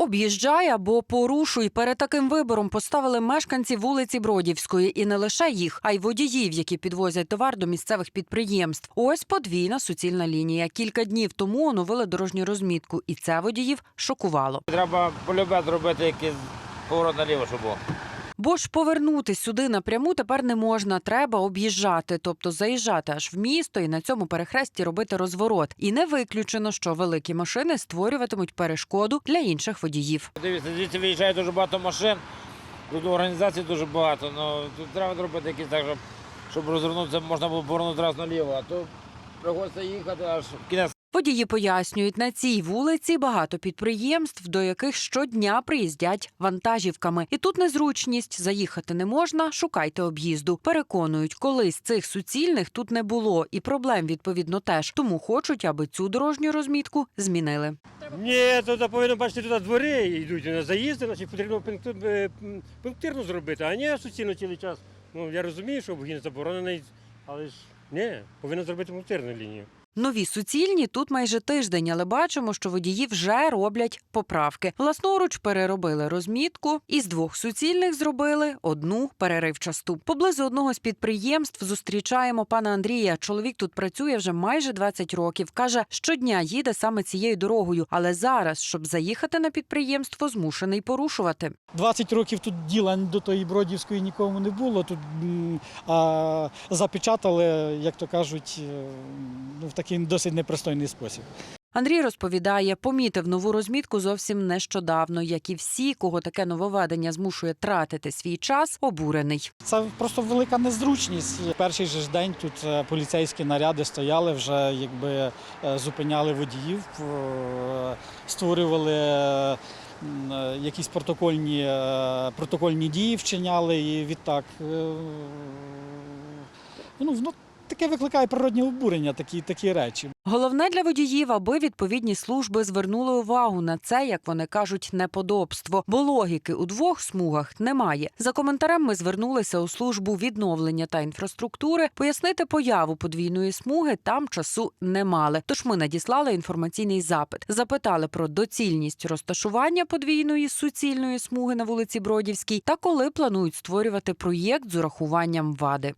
Об'їжджай або порушуй. Перед таким вибором поставили мешканці вулиці Бродівської, і не лише їх, а й водіїв, які підвозять товар до місцевих підприємств. Ось подвійна суцільна лінія. Кілька днів тому оновили дорожню розмітку, і це водіїв шокувало. Треба полюбе зробити якийсь поворот наліво, щоб був. Бо ж повернути сюди напряму тепер не можна. Треба об'їжджати, тобто заїжджати аж в місто і на цьому перехресті робити розворот. І не виключено, що великі машини створюватимуть перешкоду для інших водіїв. Дивіться, звідси виїжджає дуже багато машин, тут організацій дуже багато. Ну, тут треба зробити якийсь так, щоб, розвернутися, можна було повернути одразу наліво, а то приходиться їхати аж в кінець. Водії пояснюють, на цій вулиці багато підприємств, до яких щодня приїздять вантажівками. І тут незручність заїхати не можна, шукайте об'їзду. Переконують, колись цих суцільних тут не було, і проблем відповідно теж. Тому хочуть, аби цю дорожню розмітку змінили. Ні, то повинно бачити туди двори йдуть на заїзди, значить потрібно е, м, пунктирно зробити, а не суцільно цілий час. Ну я розумію, що обгін заборонений, але ж ні, повинно зробити пунктирну лінію. Нові суцільні тут майже тиждень, але бачимо, що водії вже роблять поправки. Власноруч переробили розмітку, і з двох суцільних зробили одну переривчасту. Поблизу одного з підприємств зустрічаємо пана Андрія. Чоловік тут працює вже майже 20 років. каже, щодня їде саме цією дорогою, але зараз, щоб заїхати на підприємство, змушений порушувати. 20 років тут діла до тої Бродівської нікому не було. Тут а, запечатали, як то кажуть, е, ну, в такий досить непристойний спосіб. Андрій розповідає, помітив нову розмітку зовсім нещодавно, як і всі, кого таке нововведення змушує тратити свій час, обурений. Це просто велика незручність. Перший же ж день тут е, поліцейські наряди стояли, вже якби е, зупиняли водіїв, створювали якісь протокольні, е, протокольні дії вчиняли і відтак. е, ну, таке викликає природні обурення, такі, такі речі. Головне для водіїв, аби відповідні служби звернули увагу на це, як вони кажуть, неподобство, бо логіки у двох смугах немає. За коментарем ми звернулися у службу відновлення та інфраструктури. Пояснити появу подвійної смуги там часу не мали. Тож ми надіслали інформаційний запит, запитали про доцільність розташування подвійної суцільної смуги на вулиці Бродівській та коли планують створювати проєкт з урахуванням вади.